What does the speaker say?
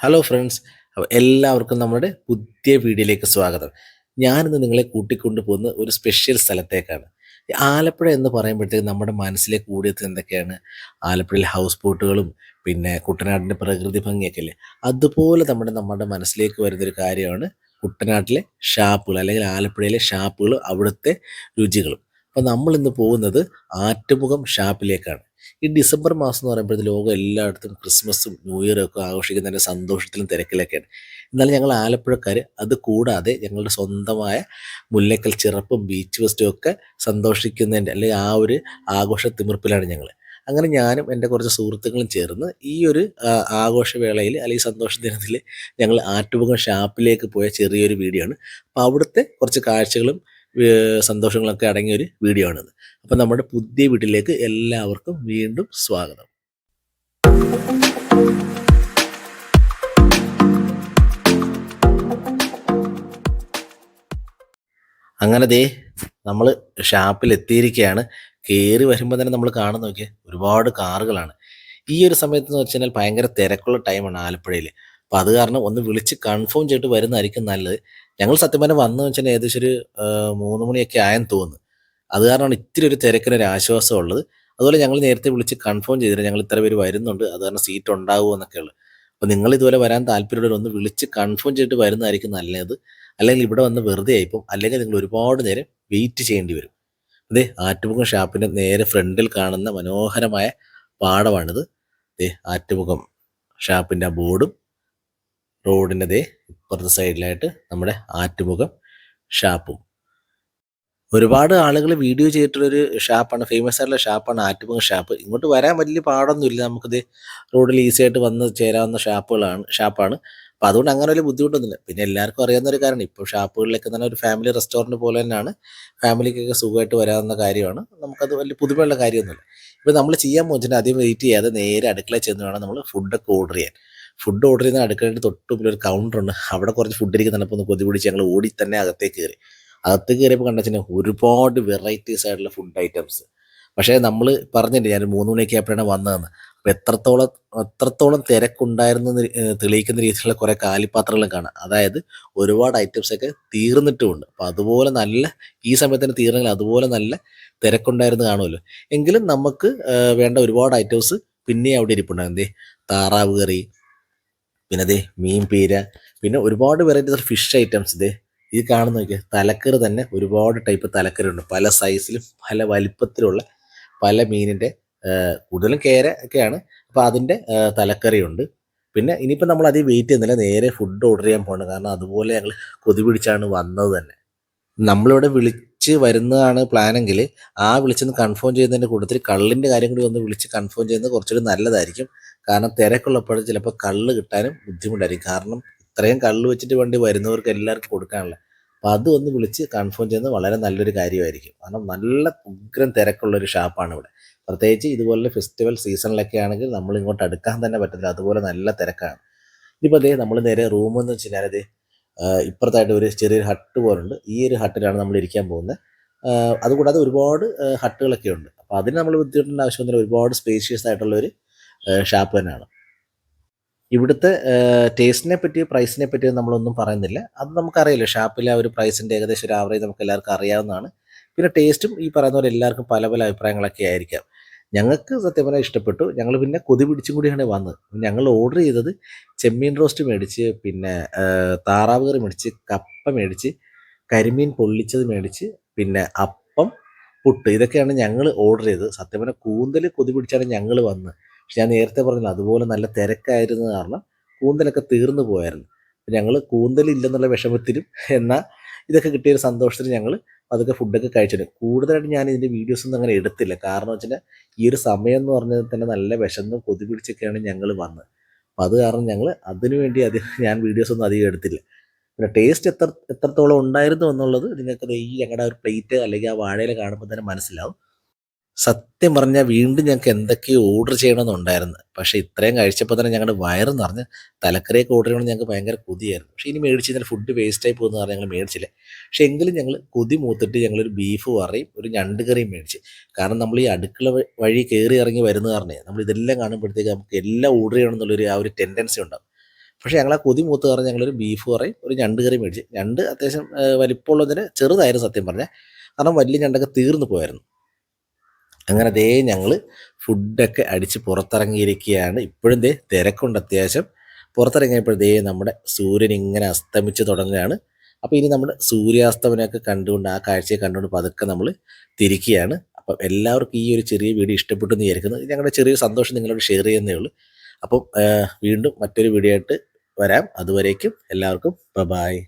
Hello friends എല്ലാവർക്കും നമ്മുടെ പുതിയ വീഡിയോയിലേക്ക് സ്വാഗതം. ഞാനിന്ന് നിങ്ങളെ കൂട്ടിക്കൊണ്ടു പോകുന്ന ഒരു സ്പെഷ്യൽ സ്ഥലത്തേക്കാണ്. ആലപ്പുഴ എന്ന് പറയുമ്പോഴത്തേക്ക് നമ്മുടെ മനസ്സിലേക്ക് കൂടിയത് എന്തൊക്കെയാണ്? ആലപ്പുഴയിൽ ഹൗസ് ബോട്ടുകളും പിന്നെ കുട്ടനാടിന്റെ പ്രകൃതി ഭംഗിയൊക്കെ അല്ലേ? അതുപോലെ നമ്മുടെ നമ്മുടെ മനസ്സിലേക്ക് വരുന്നൊരു കാര്യമാണ് കുട്ടനാട്ടിലെ ഷാപ്പുകൾ അല്ലെങ്കിൽ ആലപ്പുഴയിലെ ഷാപ്പുകൾ അവിടുത്തെ രുചികളും. അപ്പോൾ നമ്മളിന്ന് പോകുന്നത് ആറ്റുമുഖം ഷാപ്പിലേക്കാണ്. ഈ ഡിസംബർ മാസം എന്ന് പറയുമ്പോഴത്തെ ലോകം എല്ലായിടത്തും ക്രിസ്മസും ന്യൂ ഇയറും ഒക്കെ ആഘോഷിക്കുന്നതിന്റെ സന്തോഷത്തിലും തിരക്കിലൊക്കെയാണ്. എന്നാലും ഞങ്ങൾ ആലപ്പുഴക്കാർ അത് കൂടാതെ ഞങ്ങളുടെ സ്വന്തമായ മുല്ലക്കൽ ചിറപ്പും ബീച്ച് ഫെസ്റ്റും ഒക്കെ സന്തോഷിക്കുന്നതിന്റെ അല്ലെങ്കിൽ ആ ഒരു ആഘോഷ തിമിർപ്പിലാണ് ഞങ്ങൾ. അങ്ങനെ ഞാനും എന്റെ കുറച്ച് സുഹൃത്തുക്കളും ചേർന്ന് ഈ ഒരു ആഘോഷവേളയിൽ അല്ലെങ്കിൽ സന്തോഷ ദിനത്തിൽ ഞങ്ങൾ ആറ്റുമുഖം ഷാപ്പിലേക്ക് പോയ ചെറിയൊരു വീഡിയോ ആണ്. അപ്പോൾ അവിടുത്തെ കുറച്ച് കാഴ്ചകളും സന്തോഷങ്ങളൊക്കെ അടങ്ങിയ ഒരു വീഡിയോ ആണിത്. അപ്പം നമ്മുടെ പുതിയ വീട്ടിലേക്ക് എല്ലാവർക്കും വീണ്ടും സ്വാഗതം. അങ്ങനെ ദേ നമ്മൾ ഷാപ്പിൽ എത്തിയിരിക്കുകയാണ് കയറി വരുമ്പോൾ തന്നെ നമ്മൾ കാണുന്ന നോക്കിയ ഒരുപാട് കാറുകളാണ്. ഈ ഒരു സമയത്ത് എന്ന് വെച്ച് കഴിഞ്ഞാൽ ഭയങ്കര തിരക്കുള്ള ടൈമാണ് ആലപ്പുഴയിൽ അപ്പോൾ അത് കാരണം ഒന്ന് വിളിച്ച് കൺഫേം ചെയ്തിട്ട് വരുന്നതായിരിക്കും നല്ലത്. ഞങ്ങൾ സത്യം പറഞ്ഞാൽ വന്നു വെച്ചാൽ ഏകദേശം ഒരു മൂന്ന് മണിയൊക്കെ ആയെന്ന് തോന്നുന്നു. അത് കാരണമാണ് ഇത്തിരി ഒരു തിരക്കിന് ഒരു ആശ്വാസം ഉള്ളത്. അതുപോലെ ഞങ്ങൾ നേരത്തെ വിളിച്ച് കൺഫേം ചെയ്തിട്ട് ഞങ്ങൾ ഇത്ര പേര് വരുന്നുണ്ട്. അത് കാരണം സീറ്റ് ഉണ്ടാവുമോ എന്നൊക്കെ ഉള്ളത്. അപ്പോൾ നിങ്ങൾ ഇതുപോലെ വരാൻ താല്പര്യമുള്ളവർ ഒന്ന് വിളിച്ച് കൺഫേം ചെയ്തിട്ട് വരുന്നതായിരിക്കും നല്ലത്. അല്ലെങ്കിൽ ഇവിടെ വന്ന് വെറുതെ ആയിപ്പോൾ അല്ലെങ്കിൽ നിങ്ങൾ ഒരുപാട് നേരം വെയിറ്റ് ചെയ്യേണ്ടി വരും. അതെ ആറ്റുമുഖം ഷാപ്പിന്റെ നേരെ ഫ്രണ്ടിൽ കാണുന്ന മനോഹരമായ പാടമാണിത്. ദേ ആറ്റുമുഖം ഷാപ്പിന്റെ ആ ബോർഡും റോഡിന്റെ ദേ ഇപ്പുറത്തെ സൈഡിലായിട്ട് നമ്മുടെ ആറ്റുമുഖം ഷാപ്പും. ഒരുപാട് ആളുകൾ വീഡിയോ ചെയ്തിട്ടുള്ളൊരു ഷാപ്പാണ് ഫേമസ് ആയിട്ടുള്ള ഷാപ്പാണ് ആറ്റുമുഖം ഷാപ്പ്. ഇങ്ങോട്ട് വരാൻ വലിയ പാടൊന്നുമില്ല നമുക്കിത് റോഡിൽ ഈസി ആയിട്ട് വന്ന് ചേരാവുന്ന ഷാപ്പുകളാണ് ഷാപ്പാണ്. അപ്പം അതുകൊണ്ട് അങ്ങനെ വലിയ ബുദ്ധിമുട്ടൊന്നുമില്ല. പിന്നെ എല്ലാവർക്കും അറിയാവുന്ന ഒരു കാരണം ഇപ്പോൾ ഷാപ്പുകളിലൊക്കെ തന്നെ ഒരു ഫാമിലി റെസ്റ്റോറന്റ് പോലെ തന്നെയാണ് ഫാമിലിക്കൊക്കെ സുഖമായിട്ട് വരാവുന്ന കാര്യമാണ്. നമുക്കത് വലിയ പുതുമയുള്ള കാര്യമൊന്നുമില്ല. ഇപ്പോൾ നമ്മൾ ചെയ്യാൻ പോകുന്നത് ആദ്യം വെയിറ്റ് ചെയ്യാതെ നേരെ അടുക്കളയിൽ ചെന്ന് വേണം നമ്മൾ ഫുഡൊക്കെ ഓർഡർ ചെയ്യാൻ. ഫുഡ് ഓർഡർ ചെയ്യുന്ന അടുക്കളയുടെ തൊട്ട് മുമ്പിൽ ഒരു കൗണ്ടറുണ്ട് അവിടെ കുറച്ച് ഫുഡ് ഇരിക്കുന്നപ്പോൾ ഒന്ന് കൊതി പിടിച്ച് ഞങ്ങൾ ഓടി തന്നെ അകത്തേക്ക് കയറി. അകത്തേക്ക് കയറിയപ്പോൾ കണ്ടെച്ചാൽ ഒരുപാട് വെറൈറ്റീസ് ആയിട്ടുള്ള ഫുഡ് ഐറ്റംസ് പക്ഷേ നമ്മൾ പറഞ്ഞിട്ടുണ്ട് ഞാൻ മൂന്ന് മണിയൊക്കെ ആയപ്പോഴാണ് വന്നതെന്ന്. അപ്പോൾ എത്രത്തോളം എത്രത്തോളം തിരക്കുണ്ടായിരുന്നു തെളിയിക്കുന്ന രീതിയിലുള്ള കുറേ കാലിപ്പാത്രങ്ങളും കാണാം. അതായത് ഒരുപാട് ഐറ്റംസൊക്കെ തീർന്നിട്ടുമുണ്ട്. അപ്പോൾ അതുപോലെ നല്ല ഈ സമയത്തിന് തീർന്നെങ്കിൽ അതുപോലെ നല്ല തിരക്കുണ്ടായിരുന്നു കാണുമല്ലോ. എങ്കിലും നമുക്ക് വേണ്ട ഒരുപാട് ഐറ്റംസ് പിന്നെ അവിടെ ഇരിപ്പുണ്ടാകും എന്തേ? താറാവ് കറി പിന്നെ അതേ മീൻ പീര പിന്നെ ഒരുപാട് വെറൈറ്റി തരം ഫിഷ് ഐറ്റംസ് ഇതേ ഇത് കാണുന്ന നോക്കിയാൽ തലക്കറി തന്നെ ഒരുപാട് ടൈപ്പ് തലക്കറി ഉണ്ട് പല സൈസിലും പല വലിപ്പത്തിലുള്ള പല മീനിന്റെ കൂടുതലും കേര ഒക്കെയാണ്. അപ്പോൾ അതിന്റെ തലക്കറിയുണ്ട്. പിന്നെ ഇനിയിപ്പോൾ നമ്മൾ അധികം വെയിറ്റ് ചെയ്യുന്നില്ല. നേരെ ഫുഡ് ഓർഡർ ചെയ്യാൻ പോകണം കാരണം അതുപോലെ ഞങ്ങൾ കൊതി പിടിച്ചാണ് വന്നത് തന്നെ. നമ്മളിവിടെ വിളിച്ച് വരുന്നതാണ് പ്ലാനെങ്കിൽ ആ വിളിച്ചൊന്ന് കൺഫേം ചെയ്യുന്നതിന്റെ കൂട്ടത്തിൽ കള്ളിന്റെ കാര്യം കൂടി ഒന്ന് വിളിച്ച് കൺഫേം ചെയ്യുന്നത് കുറച്ചുകൂടി നല്ലതായിരിക്കും. കാരണം തിരക്കുള്ളപ്പോഴും ചിലപ്പോൾ കള്ള് കിട്ടാനും ബുദ്ധിമുട്ടായിരിക്കും. കാരണം ഇത്രയും കള്ള് വെച്ചിട്ട് വണ്ടി വരുന്നവർക്ക് എല്ലാവർക്കും കൊടുക്കാനുള്ള. അപ്പോൾ അത് ഒന്ന് വിളിച്ച് കൺഫേം ചെയ്യുന്നത് വളരെ നല്ലൊരു കാര്യമായിരിക്കും. കാരണം നല്ല ഉഗ്രം തിരക്കുള്ളൊരു ഷാപ്പാണ് ഇവിടെ. പ്രത്യേകിച്ച് ഇതുപോലെ ഫെസ്റ്റിവൽ സീസണിലൊക്കെ ആണെങ്കിൽ നമ്മൾ ഇങ്ങോട്ട് അടുക്കാൻ തന്നെ പറ്റില്ല അതുപോലെ നല്ല തിരക്കാണ്. ഇനിയിപ്പോൾ അതേ നമ്മൾ നേരെ റൂമെന്ന് വെച്ച് കഴിഞ്ഞാൽ അതേ ഇപ്പുറത്തായിട്ട് ഒരു ചെറിയൊരു ഹട്ട് പോലുണ്ട്. ഈ ഒരു ഹട്ടിലാണ് നമ്മൾ ഇരിക്കാൻ പോകുന്നത്. അതുകൂടാതെ ഒരുപാട് ഹട്ടുകളൊക്കെ ഉണ്ട്. അപ്പോൾ അതിന് നമ്മൾ ബുദ്ധിമുട്ടേണ്ട ആവശ്യമൊന്നുമില്ല. ഒരുപാട് സ്പേഷ്യസ് ആയിട്ടുള്ള ഒരു ഷാപ്പ് തന്നെയാണ് ഇവിടുത്തെ ടേസ്റ്റിനെ പറ്റി പ്രൈസിനെ പറ്റി നമ്മളൊന്നും പറയുന്നില്ല. അത് നമുക്കറിയില്ല. ഷാപ്പിലെ ഒരു പ്രൈസിന്റെ ഏകദേശം ഒരു ആവറേജ് നമുക്ക് എല്ലാവർക്കും അറിയാവുന്നതാണ്. പിന്നെ ടേസ്റ്റും ഈ പറയുന്ന പോലെ എല്ലാവർക്കും പല പല അഭിപ്രായങ്ങളൊക്കെ ആയിരിക്കാം. ഞങ്ങൾക്ക് സത്യം പറഞ്ഞാൽ ഇഷ്ടപ്പെട്ടു. ഞങ്ങൾ പിന്നെ കൊതി പിടിച്ചും കൂടിയാണ് വന്നത്. ഞങ്ങൾ ഓർഡർ ചെയ്തത് ചെമ്മീൻ റോസ്റ്റ് മേടിച്ച് പിന്നെ താറാവ് കറി മേടിച്ച് കപ്പ മേടിച്ച് കരിമീൻ പൊള്ളിച്ചത് മേടിച്ച് പിന്നെ അപ്പം പുട്ട്. ഇതൊക്കെയാണ് ഞങ്ങൾ ഓർഡർ ചെയ്തത്. സത്യം പറഞ്ഞാൽ കൂന്തൽ കൊതി പിടിച്ചാണ് ഞങ്ങൾ വന്നത്. ഞാൻ നേരത്തെ പറഞ്ഞില്ല അതുപോലെ നല്ല തിരക്കായിരുന്ന കാരണം കൂന്തലൊക്കെ തീർന്നു പോയായിരുന്നു. ഞങ്ങൾ കൂന്തലില്ലെന്നുള്ള വിഷമത്തിലും എന്നാൽ ഇതൊക്കെ കിട്ടിയ ഒരു സന്തോഷത്തിൽ ഞങ്ങൾ അതൊക്കെ ഫുഡൊക്കെ കഴിച്ചിട്ടുണ്ട് കൂടുതലായിട്ട് ഞാൻ ഇതിന്റെ വീഡിയോസൊന്നും അങ്ങനെ എടുത്തില്ല. കാരണം വെച്ചാൽ ഈ ഒരു സമയം എന്ന് പറഞ്ഞാൽ തന്നെ നല്ല വിശന്ന് കൊതി പിടിച്ചൊക്കെയാണ് ഞങ്ങൾ വന്നത്. അപ്പോൾ അത് കാരണം ഞങ്ങൾ അതിനു വേണ്ടി അധികം ഞാൻ വീഡിയോസൊന്നും അധികം എടുത്തില്ല. പിന്നെ ടേസ്റ്റ് എത്ര എത്രത്തോളം ഉണ്ടായിരുന്നു എന്നുള്ളത് നിങ്ങൾക്ക് ഈ ഞങ്ങളുടെ ഒരു പ്ലേറ്റ് അല്ലെങ്കിൽ ആ വാഴയിൽ കാണുമ്പോൾ തന്നെ മനസ്സിലാവും. സത്യം പറഞ്ഞാൽ വീണ്ടും ഞങ്ങൾക്ക് എന്തൊക്കെയോ ഓർഡർ ചെയ്യണമെന്നുണ്ടായിരുന്നു. പക്ഷേ ഇത്രയും കഴിച്ചപ്പോൾ തന്നെ ഞങ്ങളുടെ വയറ് നിറഞ്ഞ് തലക്കറിയൊക്കെ ഓർഡർ ചെയ്യണമെന്ന് ഞങ്ങൾക്ക് ഭയങ്കര കൊതിയായിരുന്നു. പക്ഷേ ഇനി മേടിച്ച് കഴിഞ്ഞാൽ ഫുഡ് വേസ്റ്റ് ആയി പോകുന്ന പറഞ്ഞാൽ ഞങ്ങൾ മേടിച്ചില്ല. പക്ഷേ എങ്കിലും ഞങ്ങൾ കൊതി മൂത്തിട്ട് ഞങ്ങളൊരു ബീഫ് കറിയും ഒരു ഞണ്ട് കറിയും മേടിച്ച്. കാരണം നമ്മൾ ഈ അടുക്കള വഴി കയറി ഇറങ്ങി വരുന്ന കാരണേ നമ്മൾ ഇതെല്ലാം കാണുമ്പോഴത്തേക്ക് നമുക്ക് എല്ലാം ഓർഡർ ചെയ്യണം എന്നുള്ളൊരു ആ ഒരു ടെൻഡൻസി ഉണ്ടാവും. പക്ഷേ ഞങ്ങൾ ആ കൊതി മൂത്ത് പറഞ്ഞ് ഞങ്ങളൊരു ബീഫ് കറിയും ഒരു ഞണ്ട് കറി മേടിച്ച്. ഞണ്ട് അത്യാവശ്യം വലിപ്പമുള്ളതിന് ചെറുതായിരുന്നു സത്യം പറഞ്ഞാൽ കാരണം വലിയ ഞണ്ടൊക്കെ തീർന്നു പോയായിരുന്നു. അങ്ങനെ ദേ ഞങ്ങൾ ഫുഡൊക്കെ അടിച്ച് പുറത്തിറങ്ങിയിരിക്കുകയാണ്. ഇപ്പോഴും ദേ തിരക്കുണ്ട് അത്യാവശ്യം. പുറത്തിറങ്ങിയപ്പോൾ ദേ നമ്മുടെ സൂര്യൻ ഇങ്ങനെ അസ്തമിച്ച് തുടങ്ങുകയാണ്. അപ്പോൾ ഇനി നമ്മുടെ സൂര്യാസ്തമനമൊക്കെ കണ്ടുകൊണ്ട് ആ കാഴ്ചയെ കണ്ടുകൊണ്ട് പതുക്കെ നമ്മൾ തിരിക്കുകയാണ്. അപ്പം എല്ലാവർക്കും ഈ ഒരു ചെറിയ വീഡിയോ ഇഷ്ടപ്പെട്ടു എന്ന് വിചാരിക്കുന്നത് ഞങ്ങളുടെ ചെറിയ സന്തോഷം നിങ്ങളോട് ഷെയർ ചെയ്യുന്നേ ഉള്ളൂ. അപ്പം വീണ്ടും മറ്റൊരു വീഡിയോ ആയിട്ട് വരാം. അതുവരേക്കും എല്ലാവർക്കും ബ ബായ്